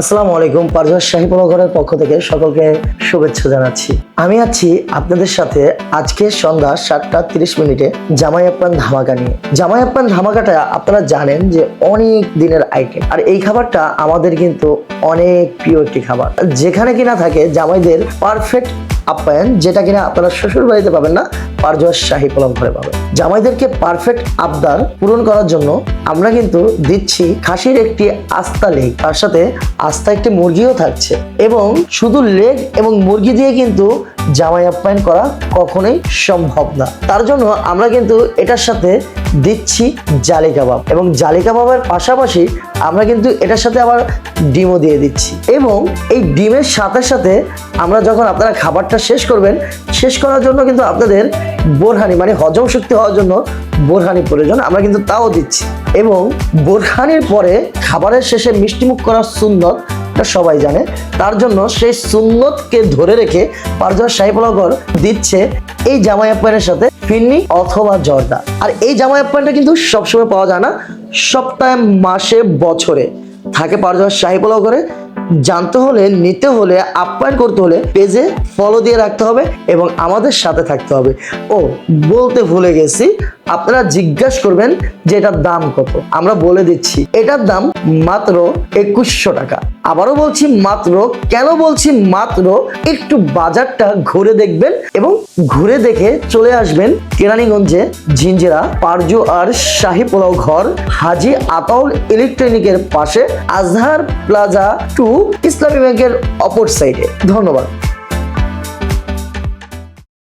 আসসালামু আলাইকুম, পারভেজ ঘরের পক্ষ থেকে সকলকে শুভেচ্ছা জানাচ্ছি। আমি আছি আপনাদের সাথে আজকে সন্ধ্যা সাতটা তিরিশ মিনিটে জামাই আপ্পান ধামাকা নিয়ে। জামাই আপ্পান ধামাকাটা আপনারা জানেন যে অনেক দিনের আইটেম। আর এই খাবারটা আমাদের কিন্তু অনেক প্রিয় একটি খাবার। যেখানে কিনা থাকে জামাইদের পারফেক্ট আপ্যায়ন, যেটা কিনা আপনারা শ্বশুর বাড়িতে পাবেন না পারজোয়ার শাহী পোলাও ঘরে পাবেন। জামাইদেরকে পারফেক্ট আবদার পূরণ করার জন্য আমরা কিন্তু দিচ্ছি খাসির একটি আস্তা লেগ তার সাথে আস্তা একটি মুরগিও থাকছে এবং শুধু লেগ এবং মুরগি দিয়ে কিন্তু জামাই আপ্যায়ন করা কখনোই সম্ভব না। তার জন্য আমরা কিন্তু এটার সাথে দিচ্ছি জালি কাবাব। এবং জালি কাবাবের পাশাপাশি আমরা কিন্তু এটার সাথে আবার ডিমও দিয়ে দিচ্ছি। এবং এই ডিমের সাথে সাথে আমরা যখন আপনারা খাবারটা শেষ করবেন, শেষ করার জন্য কিন্তু আপনাদের বোরহানি মানে হজম শক্তি হওয়ার জন্য বোরহানি প্রয়োজন, আমরা কিন্তু তাও দিচ্ছি। এবং বোরহানির পরে খাবারের শেষে মিষ্টিমুখ করার এটা সবাই জানে। তার জন্য সেই সুন্নতকে ধরে রেখে শাহী পোলাগর দিচ্ছে এই জামাই আপ্যায়নের সাথে ফিন্নি অথবা জর্দা। আর এই জামাই প্যান্টটা কিন্তু সবসময় পাওয়া যায় না, সপ্তাহে, মাসে, বছরে। থাকে পারজোয়ার শাহী পোলাও করে জানতে হলে, নিতে হলে আপ্যায়ন করতে হলে পেজে ফলো দিয়ে রাখতে হবে এবং আমাদের সাথে থাকতে হবে। ও, বলতে ভুলে গেছি, আপনারা জিজ্ঞাসা করবেন যে এটার দাম কত। আমরা বলে দিচ্ছি, এটার দাম মাত্র একুশশো টাকা। আবারও বলছি মাত্র, কেন বলছি মাত্র? একটু বাজারটা ঘুরে দেখবেন এবং ঘুরে দেখে চলে আসবেন কেরানীগঞ্জে ঝিঞ্জিরা পারজু আর শাহী পোলাও ঘর, হাজি আতাউল ইলেকট্রনিকের পাশে আজহার প্লাজা টু ইসলামী ব্যাংকের অপর সাইডে ধন্যবাদ।